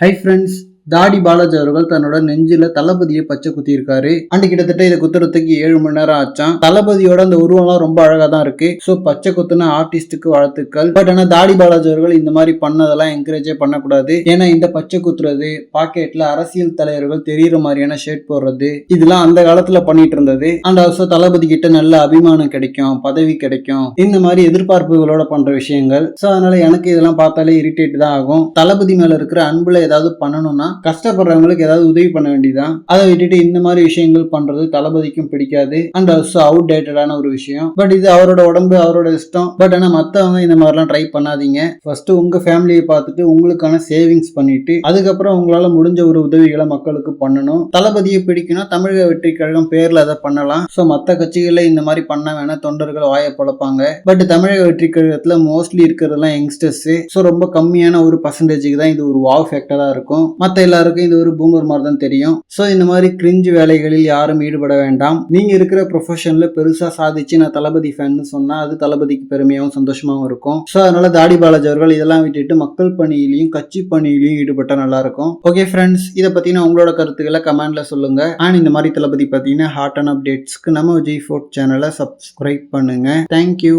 Hi friends தாடி பாலாஜி அவர்கள் தன்னோட நெஞ்சில தளபதியை பச்சை குத்திருக்காரு அண்ட் கிட்டத்தட்ட இதை குத்துறதுக்கு ஏழு மணி நேரம் ஆச்சான். தளபதியோட அந்த உருவம்லாம் ரொம்ப அழகா தான் இருக்கு. ஸோ பச்சை குத்துன ஆர்டிஸ்டுக்கு வாழ்த்துக்கள். பட் ஆனால் தாடி பாலாஜி அவர்கள் இந்த மாதிரி பண்ணதெல்லாம் என்கரேஜே பண்ணக்கூடாது. ஏன்னா இந்த பச்சை குத்துறது பாக்கெட்ல அரசியல் தலைவர்கள் தெரியுற மாதிரியான ஷர்ட் போடுறது இதெல்லாம் அந்த காலத்துல பண்ணிட்டு இருந்தது. அண்ட் ஆல்சோ தளபதி கிட்ட நல்ல அபிமானம் கிடைக்கும் பதவி கிடைக்கும். இந்த மாதிரி எதிர்பார்ப்புகளோட பண்ற விஷயங்கள். ஸோ அதனால எனக்கு இதெல்லாம் பார்த்தாலே இரிட்டேட் தான் ஆகும். தளபதி மேல இருக்கிற அன்புல ஏதாவது பண்ணணும்னா கஷ்டப்படுறவங்களுக்கு ஏதாவது உதவி பண்ண வேண்டியதான் அதை விட்டுட்டு இந்த மாதிரி விஷயங்கள் பண்றது தளபதிக்கும் பிடிக்காது. அண்ட் ஆல்சோ அவுட் டேட்டடான ஒரு விஷயம். பட் இது அவரோட உடம்பு அவரோட இஷ்டம். பட் ஆனா மத்தவங்க இந்த மாதிரிலாம் ட்ரை பண்ணாதீங்க. ஃபர்ஸ்ட் உங்க ஃபேமிலியை பார்த்துட்டு உங்களுக்கான சேவிங்ஸ் பண்ணிட்டு அதுக்கப்புறம் உங்களால முடிஞ்ச ஒரு உதவிகளை மக்களுக்கு பண்ணணும். தளபதியை பிடிக்கணும் தமிழக வெற்றி கழகம் பேர்ல அதை பண்ணலாம். ஸோ மற்ற கட்சிகளில் இந்த மாதிரி பண்ண வேணா தொண்டர்கள் வாய பொழப்பாங்க. பட் தமிழக வெற்றி கழகத்துல மோஸ்ட்லி இருக்கிறதெல்லாம் யங்ஸ்டர்ஸ் ஸோ ரொம்ப கம்மியான ஒரு பர்சன்டேஜுக்கு தான் இது ஒரு வாவ் ஃபேக்டரா இருக்கும். மற்ற எல்லாருக்கும் இது ஒரு பூமர் மாதிரி தான் தெரியும். ஸோ இந்த மாதிரி கிரிஞ்சு வேலைகளில் யாரும் ஈடுபட வேண்டாம். நீங்கள் இருக்கிற ப்ரொஃபஷனில் பெருசாக சாதிச்சு நான் தளபதி ஃபேன்னு சொன்னால் அது தளபதிக்கு பெருமையாகவும் சந்தோஷமாகவும் இருக்கும். ஸோ அதனால தாடி பாலாஜி அவர்கள் இதெல்லாம் விட்டுட்டு மக்கள் பணியிலையும் கட்சி பணியிலையும் ஈடுபட்டால் நல்லா இருக்கும் ஓகே ஃப்ரெண்ட்ஸ் இதை பற்றின உங்களோட கருத்துக்களை கமெண்ட்ல சொல்லுங்க. அண்ட் இந்த மாதிரி தளபதி பார்த்தீங்கன்னா ஹாட் அண்ட் அப்டேட்ஸ்க்கு நம்ம விஜய் ஃபோர்ட் சேனலை சப்ஸ்கிரைப் பண்ணுங்க. Thank you